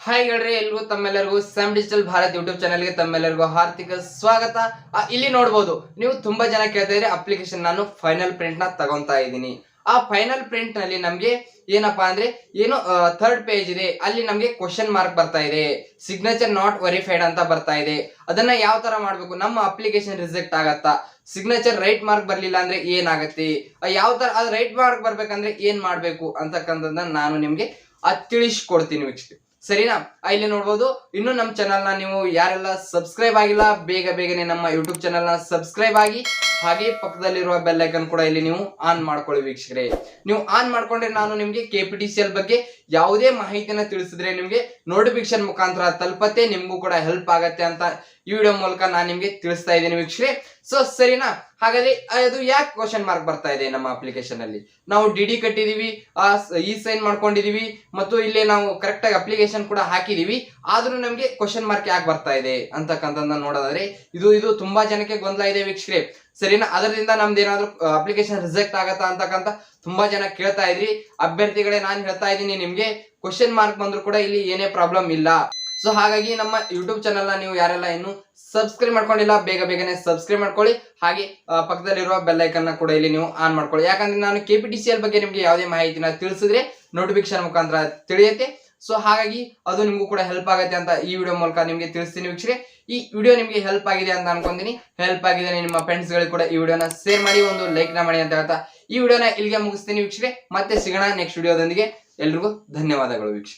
Hi ಹೇಳ್ರಿ ಎಲ್ರಿಗೂ ತಮ್ಮೆಲ್ಲರಿಗೂ ಸಮ್ ಡಿಜಿಟಲ್ ಭಾರತ್ ಯೂಟ್ಯೂಬ್ ಚಾನಲ್ಗೆ ತಮ್ಮೆಲ್ಲರಿಗೂ ಹಾರ್ದಿಕ ಸ್ವಾಗತ. ಇಲ್ಲಿ ನೋಡ್ಬೋದು, ನೀವು ತುಂಬಾ ಜನ ಕೇಳ್ತಾ ಇದ್ರೆ ಅಪ್ಲಿಕೇಶನ್ ನಾನು ಫೈನಲ್ ಪ್ರಿಂಟ್ನ ತಗೊಂತಾ ಇದ್ದೀನಿ. ಆ ಫೈನಲ್ ಪ್ರಿಂಟ್ನಲ್ಲಿ ನಮ್ಗೆ ಏನಪ್ಪಾ ಅಂದ್ರೆ, ಏನು ಥರ್ಡ್ ಪೇಜ್ ಇದೆ, ಅಲ್ಲಿ ನಮ್ಗೆ ಕ್ವಶನ್ ಮಾರ್ಕ್ ಬರ್ತಾ ಇದೆ ಸಿಗ್ನೇಚರ್ ನಾಟ್ ವೆರಿಫೈಡ್ ಅಂತ ಬರ್ತಾ ಇದೆ. ಅದನ್ನ ಯಾವ ತರ ಮಾಡ್ಬೇಕು? ನಮ್ಮ ಅಪ್ಲಿಕೇಶನ್ ರಿಜೆಕ್ಟ್ ಆಗತ್ತಾ? ಸಿಗ್ನೇಚರ್ ರೈಟ್ ಮಾರ್ಕ್ ಬರ್ಲಿಲ್ಲ ಅಂದ್ರೆ ಏನಾಗತ್ತೆ? ಯಾವ ತರ ಅದು ರೈಟ್ ಮಾರ್ಕ್ ಬರ್ಬೇಕಂದ್ರೆ ಏನ್ ಮಾಡ್ಬೇಕು? ಅಂತಕ್ಕಂಥದ್ದನ್ನ ನಾನು ನಿಮ್ಗೆ ತಿಳಿಸ್ಕೊಡ್ತೀನಿ ವೀಕ್ಷಕ ಸರಿನಾ? ಇಲ್ಲಿ ನೋಡ್ಬೋದು. ಇನ್ನು ನಮ್ಮ ಚಾನಲ್ನ ನೀವು ಯಾರೆಲ್ಲ ಸಬ್ಸ್ಕ್ರೈಬ್ ಆಗಿಲ್ಲ, ಬೇಗ ಬೇಗನೆ ನಮ್ಮ ಯೂಟ್ಯೂಬ್ ಚಾನಲ್ನ ಸಬ್ಸ್ಕ್ರೈಬ್ ಆಗಿ ಹಾಗೆ ಪಕ್ಕದಲ್ಲಿರುವ ಬೆಲ್ ಐಕನ್ ಕೂಡ ಇಲ್ಲಿ ನೀವು ಆನ್ ಮಾಡ್ಕೊಳ್ಳಿ ವೀಕ್ಷಕರೆ. ನೀವು ಆನ್ ಮಾಡ್ಕೊಂಡ್ರೆ ನಾನು ನಿಮ್ಗೆ K P T C L ಬಗ್ಗೆ ಯಾವುದೇ ಮಾಹಿತಿನ ತಿಳಿಸಿದ್ರೆ ನಿಮ್ಗೆ ನೋಟಿಫಿಕೇಶನ್ ಮುಖಾಂತರ ತಲುಪತ್ತೆ, ನಿಮ್ಗೂ ಕೂಡ ಹೆಲ್ಪ್ ಆಗತ್ತೆ ಅಂತ ಈ ವಿಡಿಯೋ ಮೂಲಕ ನಾನು ನಿಮ್ಗೆ ತಿಳಿಸ್ತಾ ಇದ್ದೀನಿ ವೀಕ್ಷಕರೆ. ಸೊ ಸರಿನಾ? ಹಾಗಾದ್ರೆ ಅದು ಯಾಕೆ ಕ್ವಶನ್ ಮಾರ್ಕ್ ಬರ್ತಾ ಇದೆ ನಮ್ಮ ಅಪ್ಲಿಕೇಶನ್ ಅಲ್ಲಿ? ನಾವು ಡಿ ಡಿ ಕಟ್ಟಿದೀವಿ ಇ ಸೈನ್ ಮಾಡ್ಕೊಂಡಿದೀವಿ, ಮತ್ತು ಇಲ್ಲಿ ನಾವು ಕರೆಕ್ಟ್ ಆಗಿ ಅಪ್ಲಿಕೇಶನ್ ಕೂಡ ಹಾಕಿದೀವಿ. ಆದ್ರೂ ನಮ್ಗೆ ಕ್ವಶನ್ ಮಾರ್ಕ್ ಯಾಕೆ ಬರ್ತಾ ಇದೆ ಅಂತಕ್ಕಂಥದ್ದನ್ನ ನೋಡೋದಾದ್ರೆ ಇದು ಇದು ತುಂಬಾ ಜನಕ್ಕೆ ಗೊಂದಲ ಇದೆ ವೀಕ್ಷಕರೇ. ಸರಿನಾ? ಅದರಿಂದ ನಮ್ದು ಏನಾದ್ರು ಅಪ್ಲಿಕೇಶನ್ ರಿಜೆಕ್ಟ್ ಆಗತ್ತಾ ಅಂತಕ್ಕಂತ ತುಂಬಾ ಜನ ಕೇಳ್ತಾ ಇದ್ರಿ. ಅಭ್ಯರ್ಥಿಗಳೇ ನಾನು ಹೇಳ್ತಾ ಇದ್ದೀನಿ ನಿಮ್ಗೆ ಕ್ವಶನ್ ಮಾರ್ಕ್ ಬಂದ್ರು ಕೂಡ ಇಲ್ಲಿ ಏನೇ ಪ್ರಾಬ್ಲಮ್ ಇಲ್ಲ. ಸೊ ಹಾಗಾಗಿ ನಮ್ಮ ಯೂಟ್ಯೂಬ್ ಚಾನಲ್ ನೀವು ಯಾರೆಲ್ಲ ಇನ್ನು ಸಬ್ಸ್ಕ್ರೈಬ್ ಮಾಡ್ಕೊಂಡಿಲ್ಲ, ಬೇಗ ಬೇಗನೆ ಸಬ್ಸ್ಕ್ರೈಬ್ ಮಾಡ್ಕೊಳ್ಳಿ. ಹಾಗೆ ಪಕ್ಕದಲ್ಲಿರುವ ಬೆಲ್ ಐಕನ್ನ ಕೂಡ ಇಲ್ಲಿ ನೀವು ಆನ್ ಮಾಡ್ಕೊಳ್ಳಿ. ಯಾಕಂದ್ರೆ ನಾನು ಕೆ ಬಗ್ಗೆ ನಿಮ್ಗೆ ಯಾವುದೇ ಮಾಹಿತಿನ ತಿಳಿಸಿದ್ರೆ ನೋಟಿಫಿಕೇಶನ್ ಮುಖಾಂತರ ತಿಳಿಯುತ್ತೆ. ಸೊ ಹಾಗಾಗಿ ಅದು ನಿಮಗೂ ಕೂಡ ಹೆಲ್ಪ್ ಆಗುತ್ತೆ ಅಂತ ಈ ವಿಡಿಯೋ ಮೂಲಕ ನಿಮಗೆ ತಿಳಿಸ್ತೀನಿ ವೀಕ್ಷರೆ ಈ ವಿಡಿಯೋ ನಿಮಗೆ ಹೆಲ್ಪ್ ಆಗಿದೆ ಅಂತ ಅನ್ಕೊಂತೀನಿ. ಹೆಲ್ಪ್ ಆಗಿದೆ ನಿಮ್ಮ ಫ್ರೆಂಡ್ಸ್ ಗಳಿಗೆ ಕೂಡ ಈ ವಿಡಿಯೋನ ಶೇರ್ ಮಾಡಿ, ಒಂದು ಲೈಕ್ನ ಮಾಡಿ ಅಂತ ಹೇಳ್ತಾ ಈ ವಿಡಿಯೋನ ಇಲ್ಲಿಗೆ ಮುಗಿಸ್ತೀನಿ ವೀಕ್ಷರೆ ಮತ್ತೆ ಸಿಗೋಣ ನೆಕ್ಸ್ಟ್ ವಿಡಿಯೋದೊಂದಿಗೆ ಎಲ್ರಿಗೂ ಧನ್ಯವಾದಗಳು ವೀಕ್ಷಕರೇ.